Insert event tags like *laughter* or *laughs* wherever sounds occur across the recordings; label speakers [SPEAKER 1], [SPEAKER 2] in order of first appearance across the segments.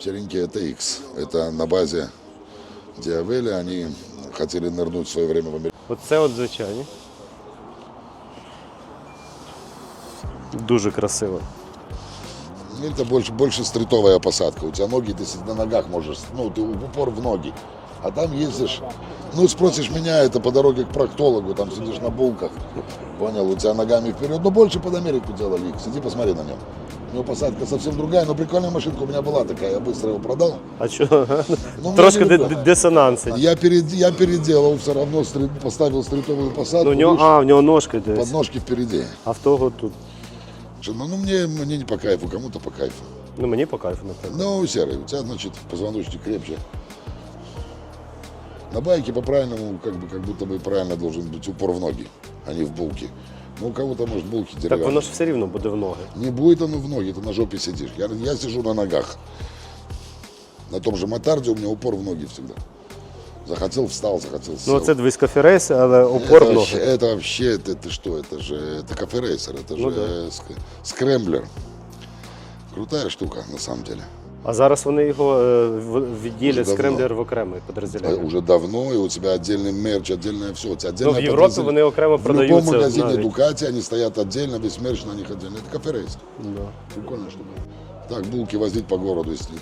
[SPEAKER 1] Серенький это X. Это на базе Диавеля. Они хотели нырнуть в свое время в Америку.
[SPEAKER 2] Оце от звичайні. Дуже красиво.
[SPEAKER 1] Это больше, больше стритовая посадка. У тебя ноги, ты на ногах можешь, ну, ты в упор в ноги. А там ездишь, ну, спросишь меня, это по дороге к проктологу, там сидишь на булках, понял, у тебя ногами вперед. Но больше под Америку делали их. Сиди, посмотри на нем. У него посадка совсем другая, но прикольная машинка у меня была такая, я быстро его продал.
[SPEAKER 2] А що?
[SPEAKER 1] Ну,
[SPEAKER 2] Трошки
[SPEAKER 1] я *laughs* не
[SPEAKER 2] ди-
[SPEAKER 1] люблю.
[SPEAKER 2] ди- дисонанси.
[SPEAKER 1] Я, перед, я переделал все равно, стрит- поставил стритовую посадку,
[SPEAKER 2] Ну, у нього,
[SPEAKER 1] видишь,
[SPEAKER 2] а, в нього ножки десь.
[SPEAKER 1] подножки впереди.
[SPEAKER 2] А в того тут.
[SPEAKER 1] Что, Ну, ну, мне, мне не по кайфу, кому-то по кайфу.
[SPEAKER 2] Ну мені по кайфу, напевно.
[SPEAKER 1] Ну, серый, у тебя, значит, позвоночник крепче. На байке по-правильному, как бы, как будто бы правильно должен быть упор в ноги, а не в булки. Ну, у кого-то, может, булки
[SPEAKER 2] Так
[SPEAKER 1] деревянные.
[SPEAKER 2] воно ж все рівно буде в ноги.
[SPEAKER 1] Не будет оно в ноги, ты на жопе сидишь. Я, я сижу на ногах. На том же мотарде у меня упор в ноги всегда. Захотел, встал, захотел, сел.
[SPEAKER 2] Ну це дві скаферейси, але опор
[SPEAKER 1] это,
[SPEAKER 2] в
[SPEAKER 1] вообще,
[SPEAKER 2] ноги.
[SPEAKER 1] это вообще, это, это что, это же, это кафе-рейсер, это
[SPEAKER 2] Ну
[SPEAKER 1] же
[SPEAKER 2] да.
[SPEAKER 1] э, ск- скрэмблер. Крутая штука, на самом деле.
[SPEAKER 2] А зараз вони його е, в- відділять
[SPEAKER 1] Уже давно.
[SPEAKER 2] скремблер в окремий
[SPEAKER 1] А
[SPEAKER 2] підрозділення.
[SPEAKER 1] Уже давно, и у тебя отдельный мерч, отдельное все. У тебя
[SPEAKER 2] Ну,
[SPEAKER 1] отдельное
[SPEAKER 2] в Європі вони окремо
[SPEAKER 1] В любом
[SPEAKER 2] продаються.
[SPEAKER 1] магазине
[SPEAKER 2] навіть.
[SPEAKER 1] Дукати, они стоят отдельно, весь мерч на них отдельно. Это кафе-рейс.
[SPEAKER 2] Да.
[SPEAKER 1] Прикольная штука. Так, булки возить по городу, если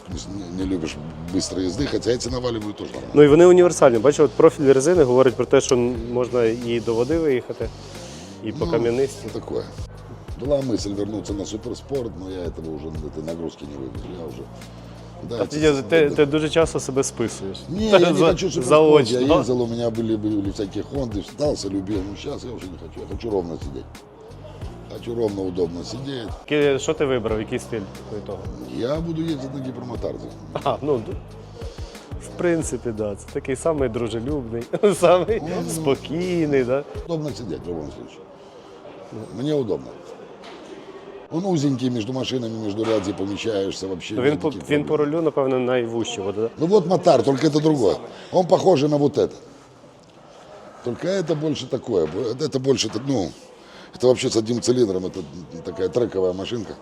[SPEAKER 1] не, не любишь быстрой езды, хотя эти наваливают тоже нормально.
[SPEAKER 2] Ну і вони універсальні. Бачиш, от профіль резини говорить про те, що можна і до води виїхати, і по
[SPEAKER 1] Ну,
[SPEAKER 2] кам'янисті.
[SPEAKER 1] Такое. Была мысль вернуться на суперспорт, но я этого уже, этой нагрузки не вывезу. Я уже... Да,
[SPEAKER 2] А ти, ти, ти дуже часто себе списуєш.
[SPEAKER 1] Не, я *laughs* не
[SPEAKER 2] За-
[SPEAKER 1] хочу суперспорт.
[SPEAKER 2] заочно.
[SPEAKER 1] Я ездил, у меня были, были всякие Хонды, встался, любил. Ну, сейчас я уже не хочу. Я хочу ровно сидеть. Хочу ровно, удобно сидеть.
[SPEAKER 2] Ки- Що ти вибрав, який стиль до того?
[SPEAKER 1] Я буду ездить на гипермотарде.
[SPEAKER 2] А, ну, д- в принципі, да. Це такий самий дружелюбний, *laughs* самий
[SPEAKER 1] Ну,
[SPEAKER 2] спокійний, да?
[SPEAKER 1] Удобно сидеть в любом случае. Мне удобно. Он узенький, между машинами, между ряди помещаешься вообще.
[SPEAKER 2] Ну,
[SPEAKER 1] без
[SPEAKER 2] він, по, він по рулю, напевно, найвужчий. да?
[SPEAKER 1] Ну вот мотор, только это другое. Он похожий на вот это. Только это больше такое. Это больше, ну, это вообще с одним цилиндром, это такая трековая машинка.